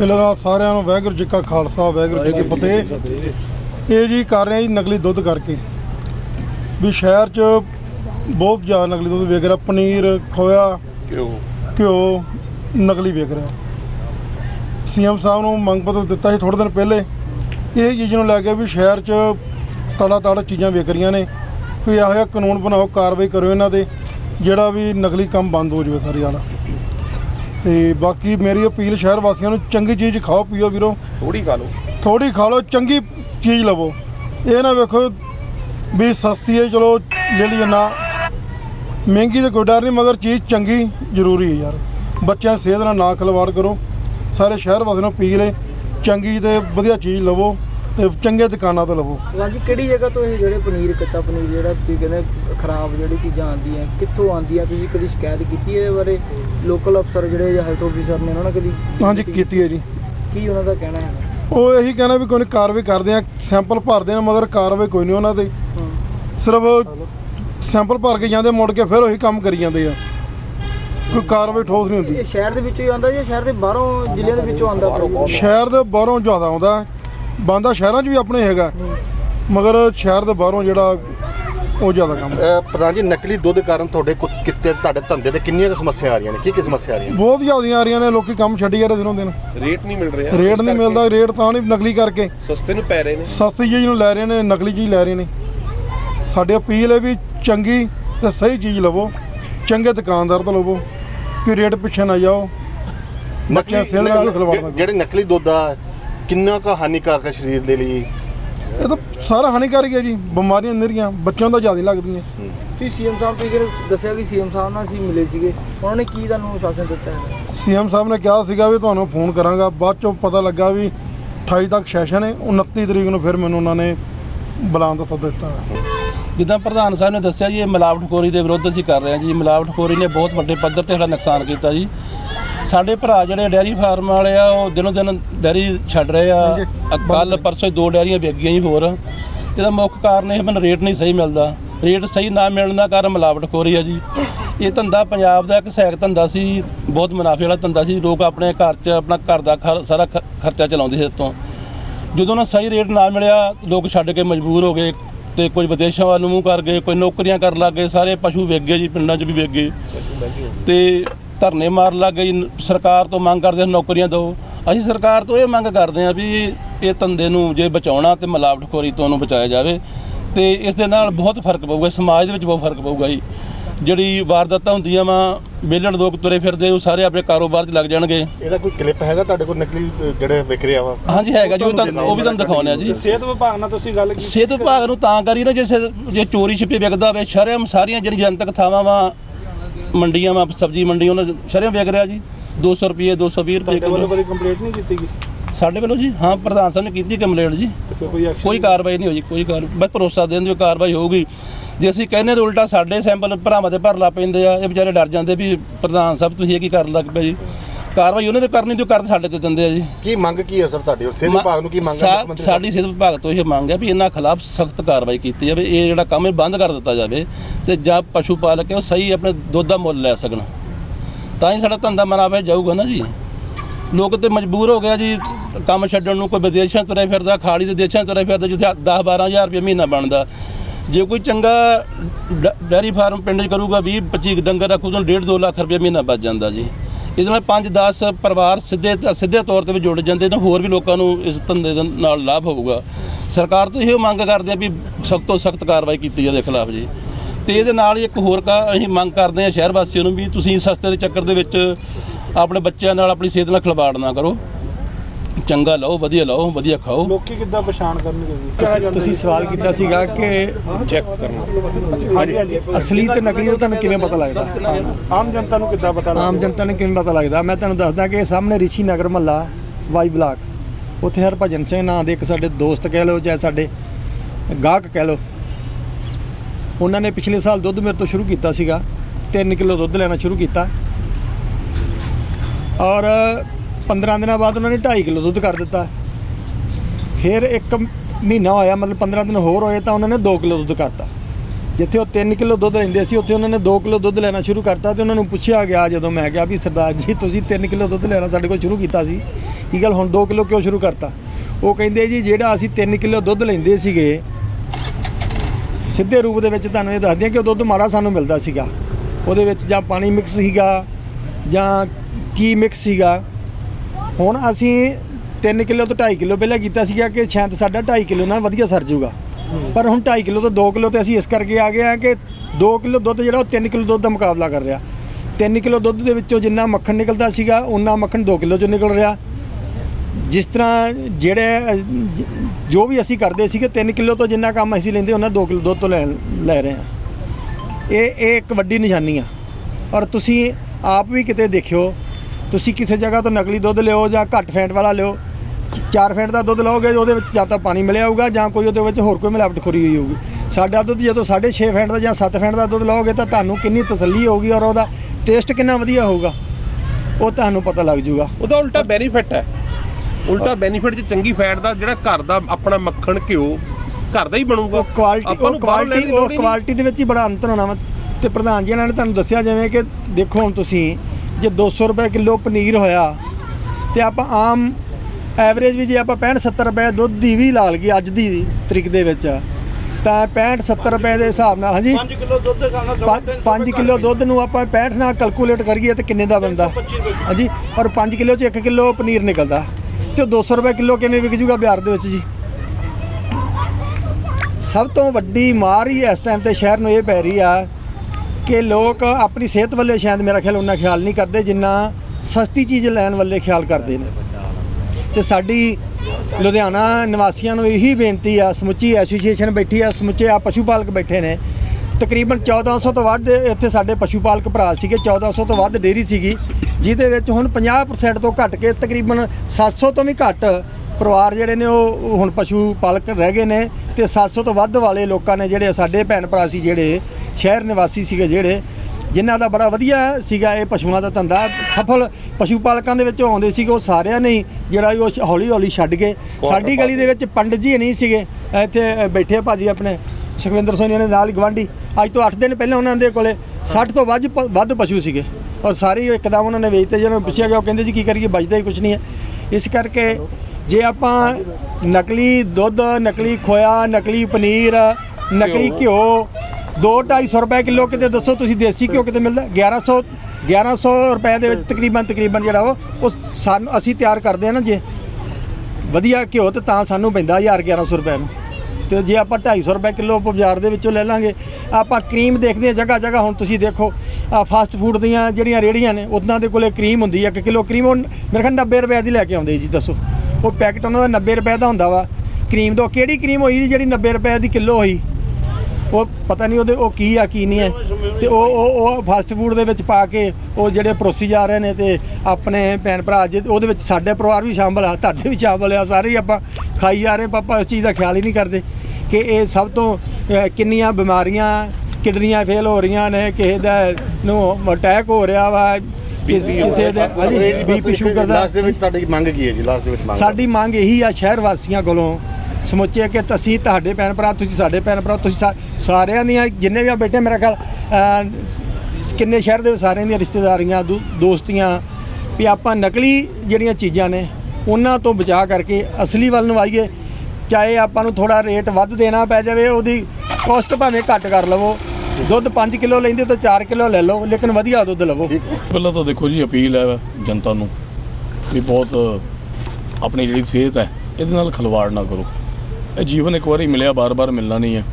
ਪਹਿਲਾਂ ਤਾਂ ਸਾਰਿਆਂ ਨੂੰ ਵਾਹਿਗੁਰੂ ਜੀ ਕਾ ਖਾਲਸਾ ਵਾਹਿਗੁਰੂ ਜੀ ਕੀ ਫਤਿਹ। ਇਹ ਜੀ ਕਰ ਰਹੇ ਜੀ ਨਕਲੀ ਦੁੱਧ ਕਰਕੇ। ਵੀ ਸ਼ਹਿਰ 'ਚ ਬਹੁਤ ਜ਼ਿਆਦਾ ਨਕਲੀ ਦੁੱਧ ਵਿਕ ਰਿਹਾ। ਪਨੀਰ ਖੋਇਆ ਕਿਉਂ ਘਿਓ ਨਕਲੀ ਵਿਕ ਰਿਹਾ। ਸੀਐਮ ਸਾਹਿਬ ਨੂੰ ਮੰਗ ਪੱਤਰ ਦਿੱਤਾ ਸੀ ਥੋੜੇ ਦਿਨ ਪਹਿਲੇ। ਇਹ ਚੀਜ਼ ਨੂੰ ਲੈ ਕੇ ਵੀ ਸ਼ਹਿਰ 'ਚ ਤੜਾ ਤੜ ਚੀਜ਼ਾਂ ਵਿਕ ਰਹੀਆਂ ਨੇ। ਕੋਈ ਇਹੋ ਜਿਹਾ ਕਾਨੂੰਨ ਬਣਾਓ ਕਾਰਵਾਈ ਕਰੋ ਇਹਨਾਂ ਦੇ ਜਿਹੜਾ ਵੀ ਨਕਲੀ ਕੰਮ ਬੰਦ ਹੋ ਜਾਵੇ ਸਾਰੀ ਵਾਲਾ ਤੇ ਬਾਕੀ ਮੇਰੀ ਅਪੀਲ ਸ਼ਹਿਰ ਵਾਸੀਆਂ ਨੂੰ ਚੰਗੀ ਚੀਜ਼ ਖਾਓ ਪੀਓ ਵੀਰੋ। ਥੋੜੀ ਖਾ ਲਓ। ਥੋੜੀ ਖਾ ਲਓ ਚੰਗੀ ਚੀਜ਼ ਲਵੋ। ਇਹ ਨਾ ਵੇਖੋ ਵੀ ਸਸਤੀ ਹੈ ਚਲੋ ਲੈ ਲਈ ਨਾ। ਮਹਿੰਗੀ ਤੇ ਕੋਈ ਡਰ ਨਹੀਂ ਮਗਰ ਚੀਜ਼ ਚੰਗੀ ਜ਼ਰੂਰੀ ਹੈ ਯਾਰ। ਬੱਚਿਆਂ ਦੀ ਸਿਹਤ ਨਾਲ ਨਾ ਖਿਲਵਾੜ ਕਰੋ। ਸਾਰੇ ਸ਼ਹਿਰ ਵਾਸੀਆਂ ਨੂੰ ਅਪੀਲ ਹੈ ਚੰਗੀ ਤੇ ਵਧੀਆ ਚੀਜ਼ ਲਵੋ। ਤੇ ਚੰਗੇ ਦੁਕਾਨਾਂ ਤੋਂ ਲਵੋ। ਹਾਂਜੀ ਕਿਹੜੀ ਜਗ੍ਹਾ ਤੋਂ ਇਹ ਜਿਹੜੇ ਪਨੀਰ ਕੱਚਾ ਪਨੀਰ ਜਿਹੜਾ ਤੁਸੀਂ ਕਹਿੰਦੇ ਖਰਾਬ ਜਿਹੜੀ ਚੀਜ਼ਾਂ ਆਉਂਦੀਆਂ ਕਿੱਥੋਂ ਆਉਂਦੀਆਂ? ਤੁਸੀਂ ਕਦੀ ਸ਼ਿਕਾਇਤ ਕੀਤੀ ਹੈ ਇਹਦੇ ਬਾਰੇ? ਲੋਕਲ ਅਫਸਰ ਜਿਹੜੇ ਜਾਂ ਹੈਲਥ ਆਫੀਸਰ ਨੇ ਉਹਨਾਂ ਨੇ ਕਦੀ ਹਾਂਜੀ ਕੀਤੀ ਹੈ ਜੀ। ਕੀ ਉਹਨਾਂ ਦਾ ਕਹਿਣਾ ਹੈ? ਉਹ ਇਹੀ ਕਹਿਣਾ ਵੀ ਕੋਈ ਨਹੀਂ ਕਾਰਵਾਈ ਕਰਦੇ ਆ ਸੈਂਪਲ ਭਰਦੇ ਆ ਮਗਰ ਕਾਰਵਾਈ ਕੋਈ ਨਹੀਂ ਉਹਨਾਂ ਤੇ। ਸਿਰਫ ਸੈਂਪਲ ਭਰ ਕੇ ਜਾਂਦੇ ਮੁੜ ਕੇ ਫਿਰ ਉਹੀ ਕੰਮ ਕਰੀ ਜਾਂਦੇ ਆ। ਕੋਈ ਕਾਰਵਾਈ ਠੋਸ ਨਹੀਂ ਹੁੰਦੀ। ਇਹ ਸ਼ਹਿਰ ਦੇ ਵਿੱਚੋਂ ਹੀ ਆਉਂਦਾ ਜਾਂ ਸ਼ਹਿਰ ਦੇ ਬਾਹਰੋਂ ਜ਼ਿਲ੍ਹਿਆਂ ਦੇ ਵਿੱਚੋਂ ਆਉਂਦਾ? ਸ਼ਹਿਰ ਦੇ ਬਾਹਰੋਂ ਜ਼ਿਆਦਾ ਆਉਂਦਾ। ਬੰਦਾ ਸ਼ਹਿਰਾਂ 'ਚ ਵੀ ਆਪਣੇ ਹੈਗਾ ਮਗਰ ਸ਼ਹਿਰ ਦੇ ਬਾਹਰੋਂ ਜਿਹੜਾ ਉਹ ਜ਼ਿਆਦਾ ਕੰਮ ਅਹ ਪ੍ਰਧਾਨ ਜੀ ਨਕਲੀ ਦੁੱਧ ਕਾਰਨ ਤੁਹਾਡੇ ਕੁ- ਕਿੱਤੇ ਤੁਹਾਡੇ ਧੰਦੇ ਤੇ ਕਿੰਨੀਆਂ ਕੁ ਸਮੱਸਿਆ ਆ ਰਹੀਆਂ ਨੇ? ਕੀ ਕੀ ਸਮੱਸਿਆ ਆ ਰਹੀਆਂ ਨੇ? ਬਹੁਤ ਜ਼ਿਆਦੀਆਂ ਆ ਰਹੀਆਂ ਨੇ ਲੋਕੀ ਕੰਮ ਛੱਡੀ ਜਾ ਰਹੇ ਦਿਨੋਂ ਦਿਨ। ਰੇਟ ਨਹੀਂ ਮਿਲ ਰਿਹਾ। ਰੇਟ ਨਹੀਂ ਮਿਲਦਾ ਰੇਟ ਤਾਂ ਨਹੀਂ ਨਕਲੀ ਕਰਕੇ। ਸਸਤੇ ਨੂੰ ਪੈ ਰਹੇ ਨੇ। ਸਸਤੀ ਚੀਜ਼ ਨੂੰ ਲੈ ਰਹੇ ਨੇ ਨਕਲੀ ਚੀਜ਼ ਲੈ ਰਹੇ ਨੇ। ਸਾਡੇ ਅਪੀਲ ਹੈ ਵੀ ਚੰਗੀ ਤੇ ਸਹੀ ਚੀਜ਼ ਲਵੋ ਚੰਗੇ ਦੁਕਾਨਦਾਰ ਤੋਂ ਲਵੋ ਕਿ ਰੇਟ ਪਿੱਛੇ ਨਾ ਜਾਓ। ਬੱਚਿਆਂ ਸਿਹਤ ਨਾਲ ਖਿਲਵਾੜ ਨਾ ਕਰੋ। ਜਿਹੜੇ ਨਕਲੀ ਦੁੱਧ ਆ ਕਿੰਨਾ ਕੁ ਹਾਨੀਕਾਰਕ ਹੈ ਸਰੀਰ ਦੇ ਲਈ? ਇਹ ਤਾਂ ਸਾਰਾ ਹਾਨੀਕਾਰਕ ਹੈ ਜੀ ਬਿਮਾਰੀਆਂ ਨਿਰੀਆਂ ਬੱਚਿਆਂ ਦਾ ਜ਼ਿਆਦਾ ਲੱਗਦੀਆਂ। ਤੁਸੀਂ ਸੀਐਮ ਸਾਹਿਬ ਤੁਸੀਂ ਜਿਹੜੇ ਦੱਸਿਆ ਕਿ ਸੀਐਮ ਸਾਹਿਬ ਨਾਲ ਅਸੀਂ ਮਿਲੇ ਸੀਗੇ ਉਹਨਾਂ ਨੇ ਕੀ ਤੁਹਾਨੂੰ ਸ਼ਾਸਨ ਦਿੱਤਾ ਹੈ? ਸੀਐਮ ਸਾਹਿਬ ਨੇ ਕਿਹਾ ਸੀਗਾ ਵੀ ਤੁਹਾਨੂੰ ਫੋਨ ਕਰਾਂਗਾ ਬਾਅਦ ਚੋਂ ਪਤਾ ਲੱਗਾ ਵੀ 28 ਤੱਕ ਸੈਸ਼ਨ ਹੈ 29 ਤਰੀਕ ਨੂੰ ਫਿਰ ਮੈਨੂੰ ਉਹਨਾਂ ਨੇ ਬੁਲਾਉਣ ਦਾ ਸੱਦਾ ਦਿੱਤਾ। ਜਿੱਦਾਂ ਪ੍ਰਧਾਨ ਸਾਹਿਬ ਨੇ ਦੱਸਿਆ ਜੀ ਇਹ ਮਿਲਾਵਟਖੋਰੀ ਦੇ ਵਿਰੁੱਧ ਅਸੀਂ ਕਰ ਰਹੇ ਹਾਂ ਜੀ। ਮਿਲਾਵਟਖੋਰੀ ਨੇ ਬਹੁਤ ਵੱਡੇ ਪੱਧਰ ਤੇ ਸਾਡਾ ਨੁਕਸਾਨ ਕੀਤਾ ਜੀ। ਸਾਡੇ ਭਰਾ ਜਿਹੜੇ ਡੈਰੀ ਫਾਰਮ ਵਾਲੇ ਆ ਉਹ ਦਿਨੋਂ ਦਿਨ ਡੈਰੀ ਛੱਡ ਰਹੇ ਆ। ਕੱਲ ਪਰਸੋਂ ਹੀ ਦੋ ਡੈਰੀਆਂ ਵਿਕ ਗਈਆਂ ਜੀ ਹੋਰ। ਇਹਦਾ ਮੁੱਖ ਕਾਰਨ ਇਹ ਮੈਨੂੰ ਰੇਟ ਨਹੀਂ ਸਹੀ ਮਿਲਦਾ। ਰੇਟ ਸਹੀ ਨਾ ਮਿਲਣ ਦਾ ਕਾਰਨ ਮਿਲਾਵਟਖੋਰੀ ਆ ਜੀ। ਇਹ ਧੰਦਾ ਪੰਜਾਬ ਦਾ ਇੱਕ ਸਹਾਇਕ ਧੰਦਾ ਸੀ। ਬਹੁਤ ਮੁਨਾਫੇ ਵਾਲਾ ਧੰਦਾ ਸੀ। ਲੋਕ ਆਪਣੇ ਘਰ 'ਚ ਆਪਣਾ ਘਰ ਦਾ ਸਾਰਾ ਖਰਚਾ ਚਲਾਉਂਦੇ ਸੀ ਇਸ ਤੋਂ ਜਦੋਂ ਨਾ ਸਹੀ ਰੇਟ ਨਾ ਮਿਲਿਆ ਲੋਕ ਛੱਡ ਕੇ ਮਜਬੂਰ ਹੋ ਗਏ ਤੇ ਕੁਝ ਵਿਦੇਸ਼ਾਂ ਵੱਲ ਨੂੰ ਮੂੰਹ ਕਰ ਗਏ ਕੋਈ ਨੌਕਰੀਆਂ ਕਰਨ ਲੱਗ ਗਏ ਸਾਰੇ ਪਸ਼ੂ ਵਿਕ ਗਏ ਜੀ ਪਿੰਡਾਂ 'ਚ ਵੀ ਵਿਕ ਗਏ। ਤੇ ਧਰਨੇ ਮਾਰ ਲੱਗ ਜੀ, ਸਰਕਾਰ ਤੋਂ ਮੰਗ ਕਰਦੇ ਹਾਂ ਨੌਕਰੀਆਂ ਦਿਓ। ਅਸੀਂ ਸਰਕਾਰ ਤੋਂ ਇਹ ਮੰਗ ਕਰਦੇ ਹਾਂ ਵੀ ਇਹ ਧੰਦੇ ਨੂੰ ਜੇ ਬਚਾਉਣਾ ਤੇ ਮਿਲਾਵਟਖੋਰੀ ਤੋਂ ਉਹਨੂੰ ਬਚਾਇਆ ਜਾਵੇ ਤੇ ਇਸ ਦੇ ਨਾਲ ਬਹੁਤ ਫ਼ਰਕ ਪਊਗਾ ਸਮਾਜ ਦੇ ਵਿੱਚ ਬਹੁਤ ਫ਼ਰਕ ਪਊਗਾ ਜੀ। ਜਿਹੜੀ ਵਾਰਦਾਤਾਂ ਹੁੰਦੀਆਂ ਵਾ ਵਿਹਲੜ ਲੋਕ ਤੁਰੇ ਫਿਰਦੇ ਉਹ ਸਾਰੇ ਆਪਣੇ ਕਾਰੋਬਾਰ 'ਚ ਲੱਗ ਜਾਣਗੇ। ਇਹਦਾ ਕੋਈ ਕਲਿੱਪ ਹੈਗਾ ਤੁਹਾਡੇ ਕੋਲ ਨਕਲੀ ਜਿਹੜੇ ਵਿਕ ਰਿਹਾ ਵਾ? ਹਾਂਜੀ ਹੈਗਾ ਜੀ ਉਹ ਤਾਂ ਉਹ ਵੀ ਤੁਹਾਨੂੰ ਦਿਖਾਉਂਦੇ ਆ ਜੀ। ਸਿਹਤ ਵਿਭਾਗ ਨਾਲ ਤੁਸੀਂ ਗੱਲ ਕੀਤੀ। ਸਿਹਤ ਵਿਭਾਗ ਨੂੰ ਤਾਂ ਕਰੀ ਨਾ ਜੇ ਜੇ ਚੋਰੀ ਛਿਪੇ ਵਿਕਦਾ ਹੋਵੇ ਸ਼ਰਮ ਸਾਰੀਆਂ ਜਿਹੜੀ ਜਨਤਕ ਥਾਵਾਂ ਵਾ ਮੰਡੀਆਂ ਵਾ ਸਬਜ਼ੀ ਮੰਡੀ ਉਹਨਾਂ ਸ਼ਰਮ ਵਿਕ ਰਿਹਾ ਜੀ। 200 ਰੁਪਏ 220 ਰੁਪਏ ਤੁਹਾਡੇ ਵੱਲੋਂ ਕਿਲੋ ਕੋਈ ਕੰਪਲੇਂਟ ਨਹੀਂ ਕੀਤੀ ਗਈ? ਸਾਡੇ ਵੱਲੋਂ ਜੀ ਹਾਂ ਪ੍ਰਧਾਨ ਸਾਹਿਬ ਨੇ ਕੀਤੀ ਕੰਪਲੇਂਟ ਜੀ। ਤੇ ਫਿਰ ਕੋਈ ਐਕਸ਼ਨ ਕੋਈ ਕਾਰਵਾਈ ਨਹੀਂ ਹੋਈ ਕੋਈ ਕਾਰ ਬਸ ਭਰੋਸਾ ਦੇਣ ਦੀ ਕਾਰਵਾਈ ਹੋਊਗੀ। ਜੇ ਅਸੀਂ ਕਹਿੰਨੇ ਤਾਂ ਉਲਟਾ ਸਾਡੇ ਸੈਂਪਲ ਭਰਾਵਾਂ ਦੇ ਭਰ ਲਾ ਪੈਂਦੇ ਆ ਇਹ ਵਿਚਾਰੇ ਡਰ ਜਾਂਦੇ ਵੀ ਪ੍ਰਧਾਨ ਸਾਹਿਬ ਤੁਸੀਂ ਇਹ ਕੀ ਕਰਨ ਲੱਗ ਪਏ ਜੀ? ਕਾਰਵਾਈ ਉਹਨਾਂ ਦੇ ਕਰਨੀ ਤੇ ਕਰ ਸਾਡੇ ਤੇ ਦਿੰਦੇ ਆ ਜੀ। ਕੀ ਮੰਗ ਕੀ ਹੈ ਸਰ ਤੁਹਾਡੀ? ਔਰ ਸਿਹਤ ਵਿਭਾਗ ਨੂੰ ਕੀ ਮੰਗ ਹੈ ਸਾ- ਸਾਡੀ ਸਿਹਤ ਵਿਭਾਗ ਤੋਂ ਇਹ ਮੰਗ ਹੈ ਵੀ ਇਹਨਾਂ ਖਿਲਾਫ ਸਖਤ ਕਾਰਵਾਈ ਕੀਤੀ ਜਾਵੇ ਇਹ ਜਿਹੜਾ ਕੰਮ ਹੈ ਬੰਦ ਕਰ ਦਿੱਤਾ ਜਾਵੇ ਤੇ ਜਾਂ ਪਸ਼ੂ ਪਾਲਕ ਹੈ ਉਹ ਸਹੀ ਆਪਣੇ ਦੁੱਧ ਦਾ ਮੁੱਲ ਲੈ ਸਕਣ। ਤਾਂ ਹੀ ਸਾਡਾ ਧੰਦਾ ਮਨਾਵੇ ਜਾਊਗਾ ਨਾ ਜੀ। ਲੋਕ ਤੇ ਮਜਬੂਰ ਹੋ ਗਿਆ ਜੀ ਕੰਮ ਛੱਡਣ ਨੂੰ ਕੋਈ ਵਿਦੇਸ਼ਾਂ ਤੁਰੇ ਫਿਰਦਾ ਖਾੜੀ ਦੇ ਦੇਸ਼ਾਂ ਤੁਰੇ ਫਿਰਦਾ ਜਿੱਥੇ 10 12000 ਰੁਪਏ ਮਹੀਨਾ ਬਣਦਾ। ਜੇ ਕੋਈ ਚੰਗਾ ਡ- ਡੈਰੀ ਫਾਰਮ ਪਿੰਡ 'ਚ ਕਰੂਗਾ 20 25 ਡੰਗਰ ਰੱਖੂ ਤਾਂ 1.5 2 ਲੱਖ ਰੁਪਏ ਮਹੀਨਾ ਬਚ ਜਾਂਦਾ ਜੀ। ਇਹਦੇ ਨਾਲ 5 10 ਪਰਿਵਾਰ ਸਿੱਧੇ ਸਿੱਧੇ ਤੌਰ ਤੇ ਵੀ ਜੁੜ ਜਾਂਦੇ ਨੇ, ਹੋਰ ਵੀ ਲੋਕਾਂ ਨੂੰ ਇਸ ਧੰਦੇ ਦੇ ਨਾਲ ਲਾਭ ਹੋਊਗਾ। ਸਰਕਾਰ ਤੋਂ ਇਹੋ ਮੰਗ ਕਰਦੇ ਆ ਵੀ ਸਖਤ ਤੋਂ ਸਖਤ ਕਾਰਵਾਈ ਕੀਤੀ ਜਾਵੇ ਖਿਲਾਫ ਜੀ। ਤੇ ਇਹਦੇ ਨਾਲ ਹੀ ਇੱਕ ਹੋਰ ਕਾ ਅਸੀਂ ਮੰਗ ਕਰਦੇ ਆ ਸ਼ਹਿਰ ਵਾਸੀਆਂ ਨੂੰ ਵੀ ਤੁਸੀਂ ਸਸਤੇ ਦੇ ਚੱਕਰ ਦੇ ਵਿੱਚ ਆਪਣੇ ਬੱਚਿਆਂ ਨਾਲ ਆਪਣੀ ਸਿਹਤ ਨਾਲ ਖਿਲਵਾੜ ਨਾ ਕਰੋ। ਚੰਗਾ ਲਓ ਵਧੀਆ ਲਓ ਵਧੀਆ ਖਾਓ। ਲੋਕੀ ਕਿੱਦਾਂ ਪਛਾਣ ਕਰਨਗੇ ਜੀ? ਤੁਸੀਂ ਤੁਸੀਂ ਸਵਾਲ ਕੀਤਾ ਸੀਗਾ ਕਿ ਚੈੱਕ ਕਰਨਾ। ਹਾਂਜੀ ਹਾਂਜੀ। ਅਸਲੀ ਤੇ ਨਕਲੀ ਦਾ ਤੁਹਾਨੂੰ ਕਿਵੇਂ ਪਤਾ ਲੱਗਦਾ? ਆਮ ਜਨਤਾ ਨੂੰ ਕਿੱਦਾਂ ਪਤਾ ਆਮ ਲੱਗਦਾ ਜਨਤਾ ਨੂੰ ਕਿਵੇਂ ਪਤਾ ਲੱਗਦਾ? ਮੈਂ ਤੁਹਾਨੂੰ ਦੱਸਦਾ ਕਿ ਸਾਹਮਣੇ ਰਿਸ਼ੀ ਨਗਰ ਮਹੱਲਾ ਵਾਈ ਬਲਾਕ। ਉੱਥੇ ਹਰਭਜਨ ਸਿੰਘ ਨਾਂ ਦੇ ਇੱਕ ਸਾਡੇ ਦੋਸਤ ਕਹਿ ਲਓ ਚਾਹੇ ਸਾਡੇ ਗਾਹਕ ਕਹਿ ਲਓ। ਉਹਨਾਂ ਨੇ ਪਿਛਲੇ ਸਾਲ ਦੁੱਧ ਮੇਰੇ ਤੋਂ ਸ਼ੁਰੂ ਕੀਤਾ ਸੀਗਾ। 3 ਕਿਲੋ ਦੁੱਧ ਲੈਣਾ ਸ਼ੁਰੂ ਕੀਤਾ। ਔਰ 15 ਦਿਨਾਂ ਬਾਅਦ ਉਹਨਾਂ ਨੇ 2.5 ਕਿਲੋ ਦੁੱਧ ਕਰ ਦਿੱਤਾ। ਫਿਰ ਇੱਕ ਮਹੀਨਾ ਹੋਇਆ, ਮਤਲਬ 15 ਦਿਨ ਹੋਰ ਹੋਏ ਤਾਂ ਉਹਨਾਂ ਨੇ 2 ਕਿਲੋ ਦੁੱਧ ਕਰਤਾ। ਜਿੱਥੇ ਉਹ 3 ਕਿਲੋ ਦੁੱਧ ਲੈਂਦੇ ਸੀ, ਉੱਥੇ ਉਹਨਾਂ ਨੇ 2 ਕਿਲੋ ਦੁੱਧ ਲੈਣਾ ਸ਼ੁਰੂ ਕਰਤਾ ਤੇ ਉਹਨਾਂ ਨੂੰ ਪੁੱਛਿਆ ਗਿਆ ਜਦੋਂ ਮੈਂ ਕਿਹਾ ਵੀ, ਸਰਦਾਰ ਜੀ, ਤੁਸੀਂ 3 ਕਿਲੋ ਦੁੱਧ ਲੈਣਾ ਸਾਡੇ ਕੋਲ ਸ਼ੁਰੂ ਕੀਤਾ ਸੀ। ਕੀ ਗੱਲ, ਹੁਣ 2 ਕਿਲੋ ਕਿਉਂ ਸ਼ੁਰੂ ਕਰਤਾ? ਉਹ ਕਹਿੰਦੇ ਜੀ, ਜਿਹੜਾ ਅਸੀਂ 3 ਕਿਲੋ ਦੁੱਧ ਲੈਂਦੇ ਸੀਗੇ, ਸਿੱਧੇ ਰੂਪ ਦੇ ਵਿੱਚ ਤੁਹਾਨੂੰ ਇਹ ਦੱਸਦੇ ਹਾਂ ਕਿ ਉਹ ਦੁੱਧ ਮਾੜਾ ਸਾਨੂੰ ਮਿਲਦਾ ਸੀਗਾ। ਉਹਦੇ ਵਿੱਚ ਜਾਂ ਪਾਣੀ ਮਿਕਸ ਸੀਗਾ ਜਾਂ ਕੀ ਮਿਕਸ ਸੀਗਾ ਹੁਣ ਅਸੀਂ 3 ਕਿਲੋ ਤੋਂ 2.5 ਕਿਲੋ ਪਹਿਲਾਂ ਕੀਤਾ ਸੀਗਾ ਕਿ ਸ਼ਾਇਦ ਸਾਡਾ 2.5 ਕਿਲੋ ਨਾਲ ਵਧੀਆ ਸਰ ਜਾਊਗਾ ਪਰ ਹੁਣ 2.5 ਕਿਲੋ ਤੋਂ 2 ਕਿਲੋ ਤੇ ਅਸੀਂ ਇਸ ਕਰਕੇ ਆ ਗਏ ਆ ਕਿ 2 ਕਿਲੋ ਦੁੱਧ ਜਿਹੜਾ ਉਹ 3 ਕਿਲੋ ਦੁੱਧ ਦਾ ਮੁਕਾਬਲਾ ਕਰ ਰਿਹਾ। 3 ਕਿਲੋ ਦੁੱਧ ਦੇ ਵਿੱਚੋਂ ਜਿੰਨਾ ਮੱਖਣ ਨਿਕਲਦਾ ਸੀਗਾ ਉਨਾ ਮੱਖਣ 2 ਕਿਲੋ ਚੋਂ ਨਿਕਲ ਰਿਹਾ। ਜਿਸ ਤਰ੍ਹਾਂ ਜਿਹੜੇ, ਜੋ ਵੀ ਅਸੀਂ ਕਰਦੇ ਸੀਗੇ 3 ਕਿਲੋ ਤੋਂ ਜਿੰਨਾ ਕੰਮ ਅਸੀਂ ਲੈਂਦੇ ਉਹਨਾਂ 2 ਕਿਲੋ ਦੁੱਧ ਤੋਂ ਲੈ ਲੈ ਰਹੇ ਹਾਂ। ਇਹ ਇਹ ਇੱਕ ਵੱਡੀ ਨਿਸ਼ਾਨੀ ਆ। ਔਰ ਤੁਸੀਂ ਆਪ ਵੀ ਕਿਤੇ ਦੇਖਿਓ ਤੁਸੀਂ ਕਿਸੇ ਜਗ੍ਹਾ ਤੋਂ ਨਕਲੀ ਦੁੱਧ ਲਿਓ ਜਾਂ ਘੱਟ ਫੈਂਟ ਵਾਲਾ ਲਿਓ ਚਾਰ ਫੈਂਟ ਦਾ ਦੁੱਧ ਲਓਗੇ ਉਹਦੇ ਵਿੱਚ ਜਾਂ ਤਾਂ ਪਾਣੀ ਮਿਲਿਆ ਹੋਊਗਾ ਜਾਂ ਕੋਈ ਉਹਦੇ ਵਿੱਚ ਹੋਰ ਕੋਈ ਮਿਲਾਵਟ ਖੋਰੀ ਹੋਈ ਹੋਊਗੀ। ਸਾਡਾ ਦੁੱਧ ਜਦੋਂ 6.5 ਫੈਂਟ ਦਾ ਜਾਂ 7 ਫੈਂਟ ਦਾ ਦੁੱਧ ਲਓਗੇ ਤਾਂ ਤੁਹਾਨੂੰ ਕਿੰਨੀ ਤਸੱਲੀ ਹੋਊਗੀ ਔਰ ਉਹਦਾ ਟੇਸਟ ਕਿੰਨਾ ਵਧੀਆ ਹੋਊਗਾ ਉਹ ਤੁਹਾਨੂੰ ਪਤਾ ਲੱਗ ਜਾਊਗਾ। ਉਹਦਾ ਉਲਟਾ ਬੈਨੀਫਿਟ ਹੈ। ਉਲਟਾ ਬੈਨੀਫਿਟ ਚ ਚੰਗੀ ਫੈਟ ਦਾ ਜਿਹੜਾ ਘਰ ਦਾ ਆਪਣਾ ਮੱਖਣ ਘਿਓ ਘਰ ਦਾ ਹੀ ਬਣੂਗਾ। ਕੁਆਲਿਟੀ ਉਹ ਕੁਆਲਿਟੀ ਉਹ। ਕੁਆਲਿਟੀ ਦੇ ਵਿੱਚ ਹੀ ਬੜਾ ਅੰਤਰ ਹੋਣਾ ਵਾ। ਤੇ ਪ੍ਰਧਾਨ ਜੀ ਇਹਨਾਂ ਨੇ ਤੁਹਾਨੂੰ ਦੱਸਿਆ ਜਿਵੇਂ ਕਿ ਦੇਖੋ ਹੁਣ ਤੁਸੀਂ ਜੇ 200 ਰੁਪਏ ਕਿਲੋ ਪਨੀਰ ਹੋਇਆ ਤੇ ਆਪਾਂ ਆਮ ਐਵਰੇਜ ਵੀ ਜੇ ਆਪਾਂ 65 70 ਰੁਪਏ ਦੁੱਧ ਦੀ ਵੀ ਲਾ ਲਈਏ ਅੱਜ ਦੀ ਤਰੀਕ ਦੇ ਵਿੱਚ ਤਾਂ 65 70 ਰੁਪਏ ਦੇ ਹਿਸਾਬ ਨਾਲ ਹਾਂਜੀ? 5 ਕਿਲੋ ਦੁੱਧ ਦੇ ਹਿਸਾਬ ਨਾਲ 5 ਕਿਲੋ ਦੁੱਧ ਨੂੰ ਆਪਾਂ 65 ਨਾਲ ਕੈਲਕੂਲੇਟ ਕਰੀਏ ਤੇ ਕਿੰਨੇ ਦਾ ਬਣਦਾ? ਹਾਂਜੀ? ਔਰ 5 ਕਿਲੋ ਚ 1 ਕਿਲੋ ਪਨੀਰ ਨਿਕਲਦਾ। ਤੇ ਉਹ 200 ਰੁਪਏ ਕਿਲੋ ਕਿਵੇਂ ਵਿਕ ਜੂਗਾ ਬਿਹਾਰ ਦੇ ਵਿੱਚ ਜੀ? ਸਭ ਤੋਂ ਵੱਡੀ ਮਾਰ ਹੀ ਇਸ ਟਾਈਮ ਤੇ ਸ਼ਹਿਰ ਨੂੰ ਇਹ ਪੈ ਰਹੀ ਆ ਕਿ ਲੋਕ ਆਪਣੀ ਸਿਹਤ ਵੱਲੇ ਸ਼ਾਇਦ ਮੇਰਾ ਖਿਆਲ ਉਹਨਾਂ ਖਿਆਲ ਨਹੀਂ ਕਰਦੇ, ਜਿੰਨਾ ਸਸਤੀ ਚੀਜ਼ ਲੈਣ ਵੱਲੇ ਖਿਆਲ ਕਰਦੇ ਨੇ। ਤੇ ਸਾਡੀ ਲੁਧਿਆਣਾ ਨਿਵਾਸੀਆਂ ਨੂੰ ਇਹੀ ਬੇਨਤੀ ਆ, ਸਮੁੱਚੀ ਐਸੋਸੀਏਸ਼ਨ ਬੈਠੀ ਆ, ਸਮੁੱਚੇ ਆ ਪਸ਼ੂ ਪਾਲਕ ਬੈਠੇ ਨੇ। ਤਕਰੀਬਨ 1400 ਤੋਂ ਵੱਧ ਇੱਥੇ ਸਾਡੇ ਪਸ਼ੂ ਪਾਲਕ ਭਰਾ ਸੀਗੇ 1400 ਤੋਂ ਵੱਧ ਡੇਰੀ ਸੀਗੀ, ਜਿਹਦੇ ਵਿੱਚ ਹੁਣ 50% ਤੋਂ ਘਟ ਕੇ ਤਕਰੀਬਨ 700 ਤੋਂ ਵੀ ਘੱਟ ਪਰਿਵਾਰ ਜਿਹੜੇ ਨੇ ਉਹ ਹੁਣ ਪਸ਼ੂ ਪਾਲਕ ਰਹਿ ਗਏ ਨੇ, ਤੇ 700 ਤੋਂ ਵੱਧ ਵਾਲੇ ਲੋਕਾਂ ਨੇ ਜਿਹੜੇ ਸਾਡੇ ਭੈਣ ਭਰਾ ਸੀ ਜਿਹੜੇ ਸ਼ਹਿਰ ਨਿਵਾਸੀ ਸੀਗੇ ਜਿਹੜੇ ਜਿਨ੍ਹਾਂ ਦਾ ਬੜਾ ਵਧੀਆ ਸੀਗਾ ਇਹ ਪਸ਼ੂਆਂ ਦਾ ਧੰਦਾ। ਸਫਲ ਪਸ਼ੂ ਪਾਲਕਾਂ ਦੇ ਵਿੱਚੋਂ ਆਉਂਦੇ ਸੀਗੇ ਉਹ ਸਾਰਿਆਂ ਨੇ ਹੀ ਜਿਹੜਾ ਉਹ ਹੌਲੀ ਹੌਲੀ ਛੱਡ ਗਏ ਸਾਡੀ ਗਲੀ ਦੇ ਵਿੱਚ ਪੰਡਤ ਜੀ ਨਹੀਂ ਸੀਗੇ ਇੱਥੇ ਬੈਠੇ ਭਾਜੀ ਆਪਣੇ ਸੁਖਵਿੰਦਰ ਸੋਨੀਆ ਦੇ ਨਾਲ ਗਵਾਂਢੀ ਅੱਜ ਤੋਂ 8 ਦਿਨ ਪਹਿਲਾਂ ਉਹਨਾਂ ਦੇ ਕੋਲੇ 60 ਤੋਂ ਵੱਧ ਵੱਧ ਪਸ਼ੂ ਸੀਗੇ। ਔਰ ਸਾਰੇ ਇੱਕਦਮ ਉਹਨਾਂ ਨੇ ਵੇਚਤੇ ਜਿਹਨਾਂ ਨੂੰ ਪੁੱਛਿਆ ਗਿਆ ਉਹ ਕਹਿੰਦੇ ਜੀ ਕੀ ਕਰੀਏ ਬਚਦਾ ਹੀ ਕੁਝ ਨਹੀਂ ਹੈ। ਇਸ ਕਰਕੇ ਜੇ ਆਪਾਂ ਨਕਲੀ ਦੁੱਧ ਨਕਲੀ ਖੋਇਆ ਨਕਲੀ ਪਨੀਰ ਨਕਲੀ ਘਿਓ 2-250 ਰੁਪਏ ਕਿਲੋ, ਕਿਤੇ ਦੱਸੋ ਤੁਸੀਂ ਦੇਸੀ ਘਿਓ ਕਿਤੇ ਮਿਲਦਾ? 1100 1100 ਰੁਪਏ ਦੇ ਵਿੱਚ ਤਕਰੀਬਨ ਤਕਰੀਬਨ ਜਿਹੜਾ ਵਾ ਉਹ ਸਾਨੂੰ, ਅਸੀਂ ਤਿਆਰ ਕਰਦੇ ਆ ਨਾ ਜੇ। ਵਧੀਆ ਘਿਓ ਤੇ ਤਾਂ ਸਾਨੂੰ ਪੈਂਦਾ 1000 1100 ਰੁਪਏ ਨੂੰ। ਤੇ ਜੇ ਆਪਾਂ 250 ਰੁਪਏ ਕਿਲੋ ਬਾਜ਼ਾਰ ਦੇ ਵਿੱਚੋਂ ਲੈ ਲਾਂਗੇ, ਆਪਾਂ ਕਰੀਮ ਦੇਖਦੇ ਹਾਂ ਜਗ੍ਹਾ ਜਗ੍ਹਾ। ਹੁਣ ਤੁਸੀਂ ਦੇਖੋ, ਆ ਫਾਸਟ ਫੂਡ ਦੀਆਂ ਜਿਹੜੀਆਂ ਰੇੜੀਆਂ ਨੇ, ਉਹਨਾਂ ਦੇ ਕੋਲੇ ਕਰੀਮ ਹੁੰਦੀ ਆ 1 ਕਿਲੋ ਕਰੀਮ, ਉਹ ਮੇਰੇ ਖਿਆਲ 90 ਰੁਪਏ ਦੀ ਲੈ ਕੇ ਆਉਂਦੇ ਜੀ, ਦੱਸੋ। ਉਹ ਪੈਕਟ ਉਹਨਾਂ ਦਾ 90 ਰੁਪਏ ਦਾ ਹੁੰਦਾ ਵਾ। ਕਰੀਮ ਦੋ ਕਿਹੜੀ ਕਰੀਮ ਹੋਈ ਜਿਹੜੀ 90 ਰੁਪਏ ਦੀ ਕਿਲੋ ਹੋਈ? ਉਹ ਪਤਾ ਨਹੀਂ ਉਹਦੇ ਉਹ ਕੀ ਆ ਕੀ ਨਹੀਂ ਹੈ ਤੇ ਉਹ ਉਹ ਉਹ ਫਾਸਟ ਫੂਡ ਦੇ ਵਿੱਚ ਪਾ ਕੇ ਉਹ ਜਿਹੜੇ ਪਰੋਸੀ ਜਾ ਰਹੇ ਨੇ ਤੇ ਆਪਣੇ ਭੈਣ ਭਰਾ ਜੇ ਉਹਦੇ ਵਿੱਚ ਸਾਡੇ ਪਰਿਵਾਰ ਵੀ ਸ਼ਾਮਲ ਆ ਤੁਹਾਡੇ ਵੀ ਸ਼ਾਮਲ ਆ ਸਾਰੇ ਹੀ ਆਪਾਂ ਖਾਈ ਜਾ ਰਹੇ ਪਾਪਾ ਇਸ ਚੀਜ਼ ਦਾ ਖਿਆਲ ਹੀ ਨਹੀਂ ਕਰਦੇ ਕਿ ਇਹ ਸਭ ਤੋਂ ਕਿੰਨੀਆਂ ਬਿਮਾਰੀਆਂ ਕਿਡਨੀਆਂ ਫੇਲ ਹੋ ਰਹੀਆਂ ਨੇ ਕਿਸੇ ਦਾ ਨੂੰ ਅਟੈਕ ਹੋ ਰਿਹਾ ਵਾ ਕਿਸ- ਕਿਸੇ ਦਾ ਬੀਪੀ ਸ਼ੂਗਰ ਦਾ। ਲਾਸਟ ਦੇ ਵਿੱਚ ਤੁਹਾਡੀ ਮੰਗ ਕੀ ਹੈ ਜੀ ਲਾਸਟ ਦੇ ਵਿੱਚ ਮੰਗ ਸਾਡੀ ਮੰਗ ਇਹੀ ਆ ਸ਼ਹਿਰ ਵਾਸੀਆਂ ਕੋਲੋਂ ਸਮੁੱਚੇ ਕਿ ਅਸੀਂ ਤੁਹਾਡੇ ਭੈਣ ਭਰਾ, ਤੁਸੀਂ ਸਾਡੇ ਭੈਣ ਭਰਾ, ਤੁਸੀਂ ਸਾ- ਸਾਰਿਆਂ ਦੀਆਂ, ਜਿੰਨੇ ਵੀ ਆ ਬੈਠੇ ਮੇਰਾ ਖਿਆਲ ਕਿੰਨੇ ਸ਼ਹਿਰ ਦੇ ਸਾਰਿਆਂ ਦੀਆਂ ਰਿਸ਼ਤੇਦਾਰੀਆਂ, ਦੋ- ਦੋਸਤੀਆਂ, ਵੀ ਆਪਾਂ ਨਕਲੀ ਜਿਹੜੀਆਂ ਚੀਜ਼ਾਂ ਨੇ, ਉਹਨਾਂ ਤੋਂ ਬਚਾ ਕਰਕੇ ਅਸਲੀ ਵੱਲ ਨੂੰ ਆਈਏ, ਚਾਹੇ ਆਪਾਂ ਨੂੰ ਥੋੜਾ ਰੇਟ ਵੱਧ ਦੇਣਾ ਪੈ ਜਾਵੇ, ਉਹਦੀ ਕੋਸਟ ਭਾਵੇਂ ਘੱਟ ਕਰ ਲਵੋ, ਦੁੱਧ 5 ਕਿਲੋ ਲੈਂਦੇ ਤਾਂ 4 ਕਿਲੋ ਲੈ ਲਓ, ਲੇਕਿਨ ਵਧੀਆ ਦੁੱਧ ਲਵੋ। ਪਹਿਲਾਂ ਤਾਂ ਦੇਖੋ ਜੀ, ਅਪੀਲ ਹੈ ਜਨਤਾ ਨੂੰ ਵੀ ਬਹੁਤ ਆਪਣੀ ਜਿਹੜੀ ਸਿਹਤ ਹੈ, ਇਹਦੇ ਨਾਲ ਖਿਲਵਾੜ ਨਾ ਕਰੋ। ਇਹ ਜੀਵਨ ਇੱਕ ਵਾਰੀ ਮਿਲਿਆ, ਬਾਰ-ਬਾਰ ਮਿਲਣਾ ਨਹੀਂ ਹੈ।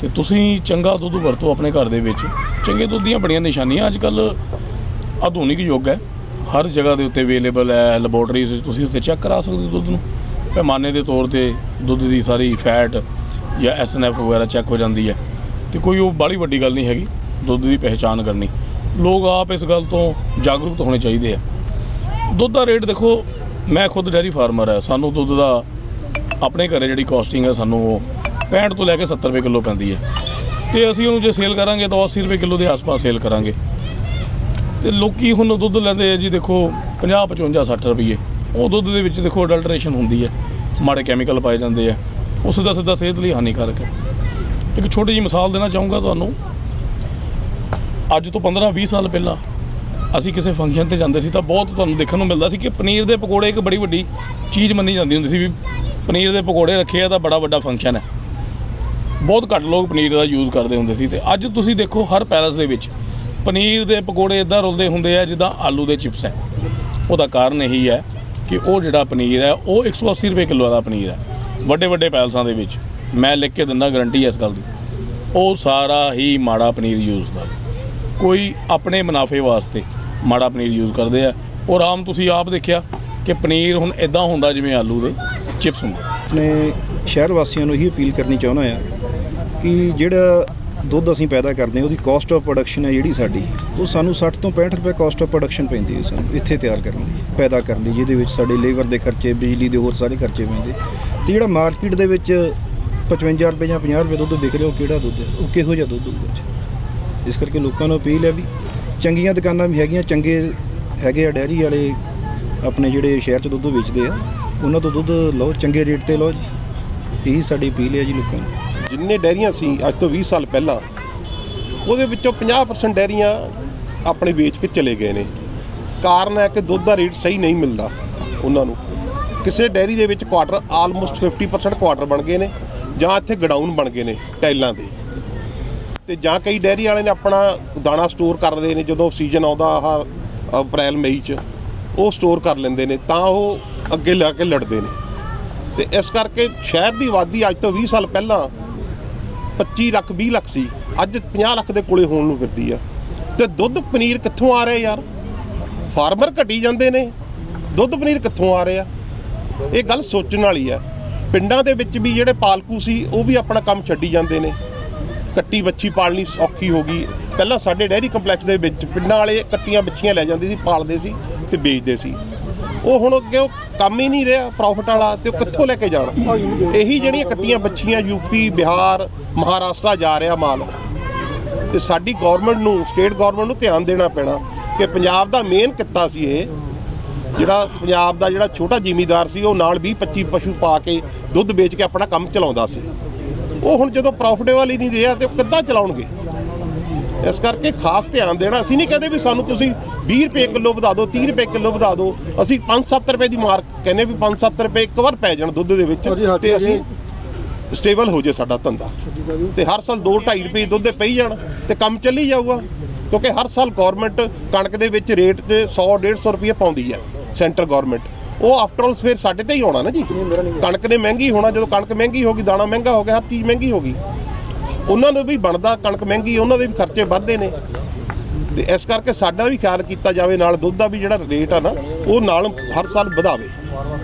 ਤੇ ਤੁਸੀਂ ਚੰਗਾ ਦੁੱਧ ਵਰਤੋ ਆਪਣੇ ਘਰ ਦੇ ਵਿੱਚ। ਚੰਗੇ ਦੁੱਧ ਦੀਆਂ ਬੜੀਆਂ ਨਿਸ਼ਾਨੀਆਂ। ਅੱਜ ਕੱਲ ਆਧੁਨਿਕ ਯੁੱਗ ਹੈ। ਹਰ ਜਗ੍ਹਾ ਦੇ ਉੱਤੇ ਅਵੇਲੇਬਲ ਹੈ ਲੈਬੋਰਟਰੀਜ਼ ਤੁਸੀਂ ਉੱਤੇ ਚੈੱਕ ਕਰਾ ਸਕਦੇ ਹੋ ਦੁੱਧ ਨੂੰ। ਪੈਮਾਨੇ ਦੇ ਤੌਰ ਤੇ ਦੁੱਧ ਦੀ ਸਾਰੀ ਫੈਟ ਜਾਂ ਐਸਐਨਐਫ ਵਗੈਰਾ ਚੈੱਕ ਹੋ ਜਾਂਦੀ ਹੈ। ਤੇ ਕੋਈ ਉਹ ਬਾਹਲੀ ਵੱਡੀ ਗੱਲ ਨਹੀਂ ਹੈਗੀ, ਦੁੱਧ ਦੀ ਪਹਿਚਾਣ ਕਰਨੀ। ਲੋਕ ਆਪ ਇਸ ਗੱਲ ਤੋਂ ਜਾਗਰੂਕ ਹੋਣੇ ਚਾਹੀਦੇ ਆ। ਦੁੱਧ ਦਾ ਰੇਟ ਦੇਖੋ, ਮੈਂ ਖੁਦ ਡੈਰੀ ਫਾਰਮਰ ਹੈ। ਸਾਨੂੰ ਦੁੱਧ ਦਾ ਆਪਣੇ ਘਰੇ ਜਿਹੜੀ ਕਾਸਟਿੰਗ ਹੈ ਸਾਨੂੰ ਉਹ 65 ਤੋਂ ਲੈ ਕੇ 70 ਰੁਪਏ ਕਿਲੋ ਪੈਂਦੀ ਹੈ। ਤੇ ਅਸੀਂ ਉਹਨੂੰ ਜੇ ਸੇਲ ਕਰਾਂਗੇ ਤਾਂ 80 ਰੁਪਏ ਕਿਲੋ ਦੇ ਆਸ-ਪਾਸ ਸੇਲ ਕਰਾਂਗੇ। ਤੇ ਲੋਕੀ ਹੁਣ ਦੁੱਧ ਲੈਂਦੇ ਆ ਜੀ, ਦੇਖੋ 50 55 60 ਰੁਪਏ ਉਹ ਦੁੱਧ ਦੇ ਵਿੱਚ ਦੇਖੋ ਅਡਲਟਰੇਸ਼ਨ ਹੁੰਦੀ ਹੈ। ਮਾੜੇ ਕੈਮੀਕਲ ਪਾਏ ਜਾਂਦੇ ਆ। ਉਸ ਦਾ ਸਿੱਧਾ ਸਿਹਤ ਲਈ ਹਾਨੀਕਾਰਕ ਹੈ। ਇੱਕ ਛੋਟੀ ਜਿਹੀ ਮਿਸਾਲ ਦੇਣਾ ਚਾਹੂੰਗਾ ਤੁਹਾਨੂੰ। ਅੱਜ ਤੋਂ 15-20 ਸਾਲ ਪਹਿਲਾਂ ਅਸੀਂ ਕਿਸੇ ਫੰਕਸ਼ਨ ਤੇ ਜਾਂਦੇ ਸੀ ਤਾਂ ਬਹੁਤ ਤੁਹਾਨੂੰ ਦੇਖਣ ਨੂੰ ਮਿਲਦਾ ਸੀ ਕਿ ਪਨੀਰ ਦੇ ਪਕੌੜੇ ਇੱਕ ਬੜੀ ਵੱਡੀ ਚੀਜ਼ ਮੰਨੀ ਜਾਂਦੀ ਹੁੰਦੀ ਸੀ ਵੀ ਪਨੀਰ ਦੇ ਪਕੌੜੇ ਰੱਖੇ ਆ ਤਾਂ ਬੜਾ ਵੱਡਾ ਫੰਕਸ਼ਨ ਹੈ। ਬਹੁਤ ਘੱਟ ਲੋਕ ਪਨੀਰ ਦਾ ਯੂਜ਼ ਕਰਦੇ ਹੁੰਦੇ ਸੀ ਤੇ ਅੱਜ ਤੁਸੀਂ ਦੇਖੋ ਹਰ ਪੈਲਸ ਦੇ ਵਿੱਚ ਪਨੀਰ ਦੇ ਪਕੌੜੇ ਇਦਾਂ ਰੁਲਦੇ ਹੁੰਦੇ ਆ ਜਿੱਦਾਂ ਆਲੂ ਦੇ ਚਿਪਸ ਹੈ। ਉਹਦਾ ਕਾਰਨ ਇਹੀ ਹੈ ਕਿ ਉਹ ਜਿਹੜਾ ਪਨੀਰ ਹੈ, ਉਹ 180 ਰੁਪਏ ਕਿਲੋ ਦਾ ਪਨੀਰ ਹੈ। ਵੱਡੇ ਵੱਡੇ ਪੈਲਸਾਂ ਦੇ ਵਿੱਚ। ਮੈਂ ਲਿਖ ਕੇ ਦਿੰਦਾ ਗਾਰੰਟੀ ਇਸ ਗੱਲ ਦੀ। ਉਹ ਸਾਰਾ ਹੀ ਮਾੜਾ ਪਨੀਰ ਯੂਜ਼ ਹੁੰਦਾ। ਕੋਈ ਆਪਣੇ ਮੁਨਾਫੇ ਵਾਸਤੇ ਮਾੜਾ ਪਨੀਰ ਯੂਜ਼ ਕਰਦੇ ਆ। ਔਰ ਆਮ ਤੁਸੀਂ ਆਪ ਦੇਖਿਆ ਕਿ ਪਨੀਰ ਹੁਣ ਇਦਾਂ ਹੁੰਦਾ ਜਿਵੇਂ ਆਲੂ ਦੇ। ਚਿਪਸ ਨੂੰ ਆਪਣੇ ਸ਼ਹਿਰ ਵਾਸੀਆਂ ਨੂੰ ਇਹੀ ਅਪੀਲ ਕਰਨੀ ਚਾਹੁੰਦਾ ਆ ਕਿ ਜਿਹੜਾ ਦੁੱਧ ਅਸੀਂ ਪੈਦਾ ਕਰਦੇ ਹਾਂ, ਉਹਦੀ ਕਾਸਟ ਆਫ ਪ੍ਰੋਡਕਸ਼ਨ ਹੈ ਜਿਹੜੀ ਸਾਡੀ, ਉਹ ਸਾਨੂੰ 60 ਤੋਂ 65 ਰੁਪਏ ਕਾਸਟ ਆਫ ਪ੍ਰੋਡਕਸ਼ਨ ਪੈਂਦੀ ਹੈ ਸਾਨੂੰ, ਇੱਥੇ ਤਿਆਰ ਕਰਨ ਦੀ, ਪੈਦਾ ਕਰਨ ਦੀ, ਜਿਹਦੇ ਵਿੱਚ ਸਾਡੇ ਲੇਬਰ ਦੇ ਖਰਚੇ, ਬਿਜਲੀ ਦੇ ਹੋਰ ਸਾਰੇ ਖਰਚੇ ਪੈਂਦੇ। ਤੇ ਜਿਹੜਾ ਮਾਰਕੀਟ ਦੇ ਵਿੱਚ 55 ਰੁਪਏ ਜਾਂ 50 ਰੁਪਏ ਦੁੱਧ ਵਿਕ ਰਿਹਾ, ਉਹ ਕਿਹੜਾ ਦੁੱਧ ਹੈ? ਉਹ ਕਿਹੋ ਜਿਹਾ ਦੁੱਧ ਹੋਊਗਾ ਇਸ ਕਰਕੇ ਲੋਕਾਂ ਨੂੰ ਅਪੀਲ ਹੈ ਵੀ ਚੰਗੀਆਂ ਦੁਕਾਨਾਂ ਵੀ ਹੈਗੀਆਂ, ਚੰਗੇ ਹੈਗੇ ਆ ਡੈਰੀ ਵਾਲੇ ਆਪਣੇ ਜਿਹੜੇ ਸ਼ਹਿਰ 'ਚ ਦੁੱਧ ਵੇਚਦੇ ਆ ਉਹਨਾਂ ਤੋਂ ਦੁੱਧ ਲਓ, ਚੰਗੇ ਰੇਟ ਤੇ ਲਓ ਜੀ। ਇਹੀ ਸਾਡੀ ਅਪੀਲ ਹੈ ਜੀ ਲੋਕਾਂ ਨੂੰ। ਜਿੰਨੇ ਡੈਰੀਆਂ ਸੀ ਅੱਜ ਤੋਂ 20 ਸਾਲ ਪਹਿਲਾਂ, ਉਹਦੇ ਵਿੱਚੋਂ 50% ਡੈਰੀਆਂ ਆਪਣੇ ਵੇਚ ਕੇ ਚਲੇ ਗਏ ਨੇ। ਕਾਰਨ ਹੈ ਕਿ ਦੁੱਧ ਦਾ ਰੇਟ ਸਹੀ ਨਹੀਂ ਮਿਲਦਾ ਉਹਨਾਂ ਨੂੰ। ਕਿਸੇ ਡੈਰੀ ਦੇ ਵਿੱਚ ਕੁਆਟਰ ਆਲਮੋਸਟ 50% ਕੁਆਟਰ ਬਣ ਗਏ ਨੇ, ਜਾਂ ਇੱਥੇ ਗਡਾਊਨ ਬਣ ਗਏ ਨੇ ਟਾਈਲਾਂ ਦੇ। ਤੇ ਜਾਂ ਕਈ ਡੈਰੀ ਵਾਲੇ ਨੇ ਆਪਣਾ ਦਾਣਾ ਸਟੋਰ ਕਰਦੇ ਨੇ, ਜਦੋਂ ਸੀਜ਼ਨ ਆਉਂਦਾ ਆਹ ਅਪ੍ਰੈਲ, ਮਈ ਚ, ਉਹ ਸਟੋਰ ਕਰ ਲੈਂਦੇ ਨੇ। ਤਾਂ ਉਹ ਅੱਗੇ ਲੈ ਕੇ ਲੜਦੇ ਨੇ। ਤੇ ਇਸ ਕਰਕੇ ਸ਼ਹਿਰ ਦੀ ਆਬਾਦੀ ਅੱਜ ਤੋਂ 20 ਸਾਲ ਪਹਿਲਾਂ 25 ਲੱਖ 20 ਲੱਖ ਸੀ। ਅੱਜ 50 ਲੱਖ ਦੇ ਕੋਲੇ ਹੋਣ ਨੂੰ ਫਿਰਦੀ ਆ। ਤੇ ਦੁੱਧ, ਪਨੀਰ ਕਿੱਥੋਂ ਆ ਰਿਹਾ ਯਾਰ? ਫਾਰਮਰ ਘਟੀ ਜਾਂਦੇ ਨੇ। ਦੁੱਧ, ਪਨੀਰ ਕਿੱਥੋਂ ਆ ਰਿਹਾ ਇਹ ਗੱਲ ਸੋਚਣ ਵਾਲੀ ਆ। ਪਿੰਡਾਂ ਦੇ ਵਿੱਚ ਵੀ ਜਿਹੜੇ ਪਾਲਕੂ ਸੀ, ਉਹ ਵੀ ਆਪਣਾ ਕੰਮ ਛੱਡੀ ਜਾਂਦੇ ਨੇ। ਕੱਟੀ ਬੱਚੀ ਪਾਲਣੀ ਸੌਖੀ ਹੋ ਗਈ। ਪਹਿਲਾਂ ਸਾਡੇ ਡੈਰੀ ਕੰਪਲੈਕਸ ਦੇ ਵਿੱਚ ਪਿੰਡਾਂ ਵਾਲੇ ਕੱਟੀਆਂ ਬੱਚੀਆਂ ਲੈ ਜਾਂਦੇ ਸੀ, ਪਾਲਦੇ ਸੀ ਤੇ ਵੇਚਦੇ ਸੀ। ਉਹ ਹੁਣ ਅੱਗੇ ਉਹ ਕੰਮ ਹੀ ਨਹੀਂ ਰਿਹਾ ਪ੍ਰੋਫਿਟ ਵਾਲਾ ਤੇ ਉਹ ਕਿੱਥੋਂ ਲੈ ਕੇ ਜਾਣ? ਇਹੀ ਜਿਹੜੀਆਂ ਕੱਟੀਆਂ ਬੱਚੀਆਂ ਯੂਪੀ ਬਿਹਾਰ, ਮਹਾਰਾਸ਼ਟਰ ਜਾ ਰਿਹਾ ਮਾਲ। ਤੇ ਸਾਡੀ ਗਵਰਨਮੈਂਟ ਨੂੰ ਸਟੇਟ ਗਵਰਨਮੈਂਟ ਨੂੰ ਧਿਆਨ ਦੇਣਾ ਪੈਣਾ ਕਿ ਪੰਜਾਬ ਦਾ ਮੇਨ ਕਿੱਤਾ ਸੀ ਇਹ। ਜਿਹੜਾ ਪੰਜਾਬ ਦਾ ਜਿਹੜਾ ਛੋਟਾ ਜ਼ਿਮੀਦਾਰ ਸੀ, ਉਹ ਨਾਲ 20 25 ਪਸ਼ੂ ਪਾ ਕੇ ਦੁੱਧ ਵੇਚ ਕੇ ਆਪਣਾ ਕੰਮ ਚਲਾਉਂਦਾ ਸੀ। ਉਹ ਹੁਣ ਜਦੋਂ ਪ੍ਰੋਫਿਟੇਬਲ ਹੀ ਨਹੀਂ ਰਿਹਾ ਤੇ ਉਹ ਕਿੱਦਾਂ ਚਲਾਉਣਗੇ? ਇਸ ਕਰਕੇ ਖਾਸ ਧਿਆਨ ਦੇਣਾ ਅਸੀਂ ਨਹੀਂ ਕਹਿੰਦੇ ਵੀ ਸਾਨੂੰ ਤੁਸੀਂ 20 ਰੁਪਏ ਕਿਲੋ ਵਧਾ ਦਿਓ 30 ਰੁਪਏ ਕਿਲੋ ਵਧਾ ਦਿਓ ਅਸੀਂ 5-7 ਰੁਪਏ ਦੀ ਮਾਰਕ ਕਹਿੰਦੇ ਵੀ 5-7 ਰੁਪਏ ਇੱਕ ਵਾਰ ਪੈ ਜਾਣ ਦੁੱਧ ਦੇ ਵਿੱਚ ਤੇ ਅਸੀਂ ਸਟੇਬਲ ਹੋ ਜੇ ਸਾਡਾ ਧੰਦਾ। ਤੇ ਹਰ ਸਾਲ 2-2.5 ਰੁਪਏ ਦੁੱਧ ਦੇ ਪਈ ਜਾਣ ਤੇ ਕੰਮ ਚੱਲੀ ਜਾਊਗਾ ਕਿਉਂਕਿ ਹਰ ਸਾਲ ਗਵਰਨਮੈਂਟ ਕਣਕ ਦੇ ਵਿੱਚ ਰੇਟ ਤੇ 100-150 ਰੁਪਏ ਪਾਉਂਦੀ ਹੈ ਸੈਂਟਰ ਗਵਰਨਮੈਂਟ ਉਹ ਆਫਟਰ ਆਲ ਫਿਰ ਸਾਡੇ ਤੇ ਹੀ ਆਉਣਾ ਨਾ ਜੀ। ਕਣਕ ਨੇ ਮਹਿੰਗੀ ਹੋਣਾ ਜਦੋਂ ਕਣਕ ਮਹਿੰਗੀ ਹੋ ਗਈ ਦਾਣਾ ਮਹਿੰਗਾ ਹੋ ਗਿਆ ਹਰ ਚੀਜ਼ ਮਹਿੰਗੀ ਹੋ ਗਈ। ਉਹਨਾਂ ਨੂੰ ਵੀ ਬਣਦਾ ਕਣਕ ਮਹਿੰਗੀ, ਉਹਨਾਂ ਦੇ ਵੀ ਖਰਚੇ ਵੱਧਦੇ ਨੇ। ਤੇ ਇਸ ਕਰਕੇ ਸਾਡਾ ਵੀ ਖਿਆਲ ਕੀਤਾ ਜਾਵੇ, ਨਾਲ ਦੁੱਧ ਦਾ ਵੀ ਜਿਹੜਾ ਰੇਟ ਆ ਨਾ, ਉਹ ਨਾਲ ਹਰ ਸਾਲ ਵਧਾਵੇ।